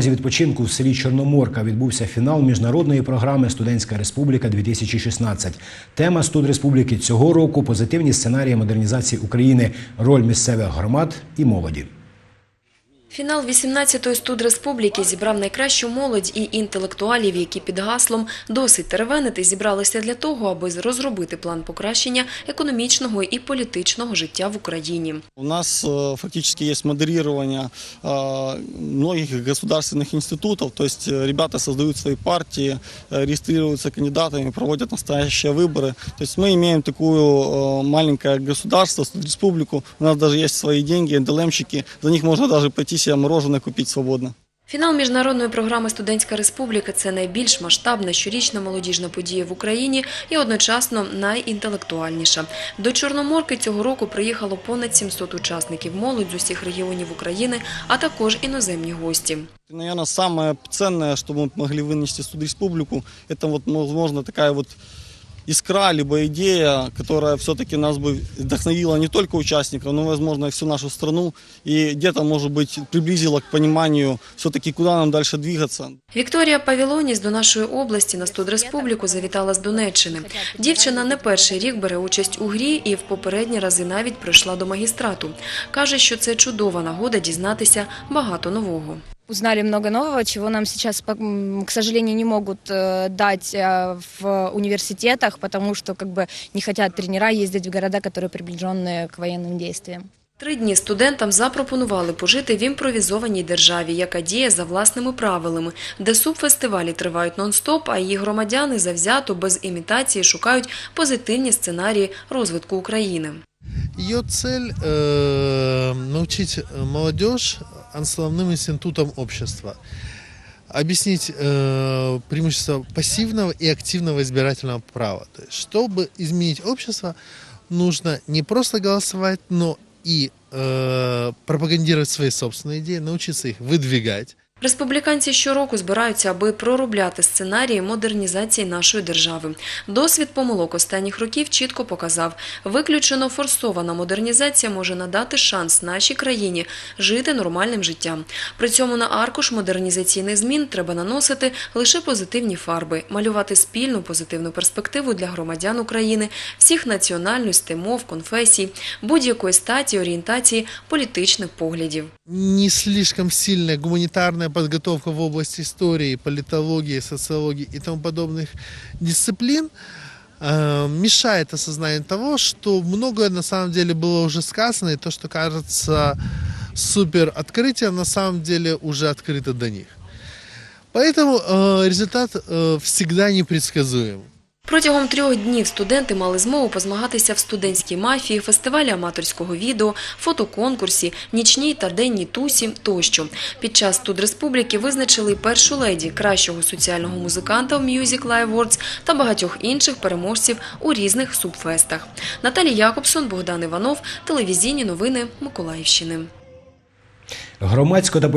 Зі відпочинку в селі Чорноморка відбувся фінал міжнародної програми Студентська республіка 2016 Тема студреспубліки цього року позитивні сценарії модернізації України, роль місцевих громад і молоді. Фінал 18-ї студреспубліки зібрав найкращу молодь і інтелектуалів, які під гаслом «Досить теревенити» зібралися для того, аби розробити план покращення економічного і політичного життя в Україні. У нас э, фактически есть модерирование э, многих государственных институтов, то есть э, ребята создают свои партии, э, регистрируются кандидатами, проводят настоящие выборы. То есть мы имеем такую э, маленькое государство, республику, у нас даже есть свои деньги, НДЛМщики, за них можно даже пойти себе мороженое купить свободно. Фінал міжнародної програми «Студентська республіка» – це найбільш масштабна щорічна молодіжна подія в Україні і одночасно найінтелектуальніша. До Чорноморки цього року приїхало понад 700 учасників молодь з усіх регіонів України, а також іноземні гості. Наверное, самое ценное, что мы могли вынести в республику, это вот, возможно, такая вот искра, либо идея, которая все-таки нас бы вдохновила не только участников, но, возможно, и всю нашу страну, и где-то, может быть, приблизила к пониманию все-таки, куда нам дальше двигаться. Вікторія Павілоніс до нашої області на студреспубліку завітала з Донеччини. Дівчина не перший рік бере участь у грі і в попередні рази навіть прийшла до магістрату. Каже, що це чудова нагода дізнатися багато нового. Узнали много нового, чего нам сейчас, по- м, к сожалению, не могут э, дать э, в университетах, потому что как бы не хотят тренера ездить в города, которые приближенные к военным действиям. Три дні студентам запропонували пожити в імпровізованій державі, яка діє за власними правилами, де субфестивалі тривають нон-стоп, а її громадяни завзято без імітації шукають позитивні сценарії розвитку України. Ее цель э, научить э, молодежь основным институтам общества. Объяснить э, преимущество пассивного и активного избирательного права. То есть, чтобы изменить общество, нужно не просто голосовать, но и э, пропагандировать свои собственные идеи, научиться их выдвигать. Республіканці щороку збираються, аби проробляти сценарії модернізації нашої держави. Досвід помилок останніх років чітко показав, виключено форсована модернізація може надати шанс нашій країні жити нормальним життям. При цьому на аркуш модернізаційних змін треба наносити лише позитивні фарби, малювати спільну позитивну перспективу для громадян України, всіх національностей, мов, конфесій, будь-якої статі, орієнтації, політичних поглядів. не слишком сильная гуманитарная подготовка в области истории, политологии, социологии и тому подобных дисциплин э, мешает осознанию того, что многое на самом деле было уже сказано, и то, что кажется супер открытием, на самом деле уже открыто до них. Поэтому э, результат э, всегда непредсказуем. Протягом трьох днів студенти мали змогу позмагатися в студентській мафії, фестивалі аматорського відео, фотоконкурсі, нічній та денній тусі тощо. Під час студреспубліки визначили першу леді, кращого соціального музиканта в Music Live Awards та багатьох інших переможців у різних субфестах. Наталія Якобсон, Богдан Іванов, телевізійні новини Миколаївщини. Громадсько та